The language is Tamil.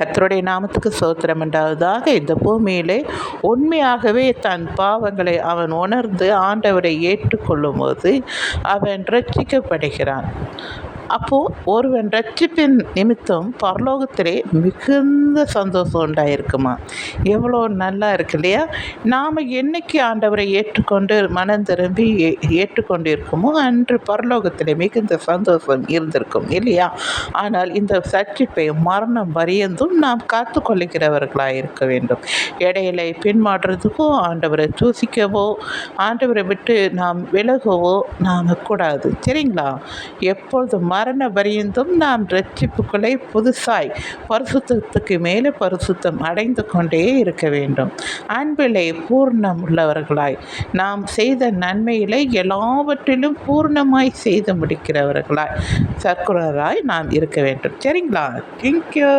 கத்தருடைய நாமத்துக்கு சோத்திரம் உண்டாவதாக இந்த பூமியிலே உண்மையாகவே தன் பாவங்களை அவன் உணர்ந்து ஆண்டவரை ஏற்றுக்கொள்ளும் போது அவன் ரட்சிக்கப்படுகிறான் அப்போது ஒருவன் ரட்சிப்பின் நிமித்தம் பரலோகத்திலே மிகுந்த சந்தோஷம் உண்டாயிருக்குமா? எவ்வளோ நல்லா இருக்கு இல்லையா? நாம் என்னைக்கு ஆண்டவரை ஏற்றுக்கொண்டு மனம் திரும்பி ஏ ஏற்றுக்கொண்டு இருக்குமோ அன்று பரலோகத்திலே மிகுந்த சந்தோஷம் இருந்திருக்கும் இல்லையா? ஆனால் இந்த சச்சிப்பை மரணம் வரியந்தும் நாம் காத்து கொள்ளுகிறவர்களாக இருக்க வேண்டும். இடையில பின்மாடுறதுக்கோ ஆண்டவரை தூசிக்கவோ ஆண்டவரை விட்டு நாம் விலகவோ நாம் கூடாது சரிங்களா? எப்பொழுதும் மரண பரியந்தும் நாம் ரட்சிப்புக்களை புதுசாய் பரிசுத்தத்துக்கு மேலே பரிசுத்தம் அடைந்து கொண்டே இருக்க வேண்டும். அன்பிலே பூர்ணம் உள்ளவர்களாய் நாம் செய்த நன்மையிலே எல்லாவற்றிலும் பூர்ணமாய் செய்து முடிக்கிறவர்களாய் சர்க்குலராய் நாம் இருக்க வேண்டும். சரிங்களா? தேங்க்யூ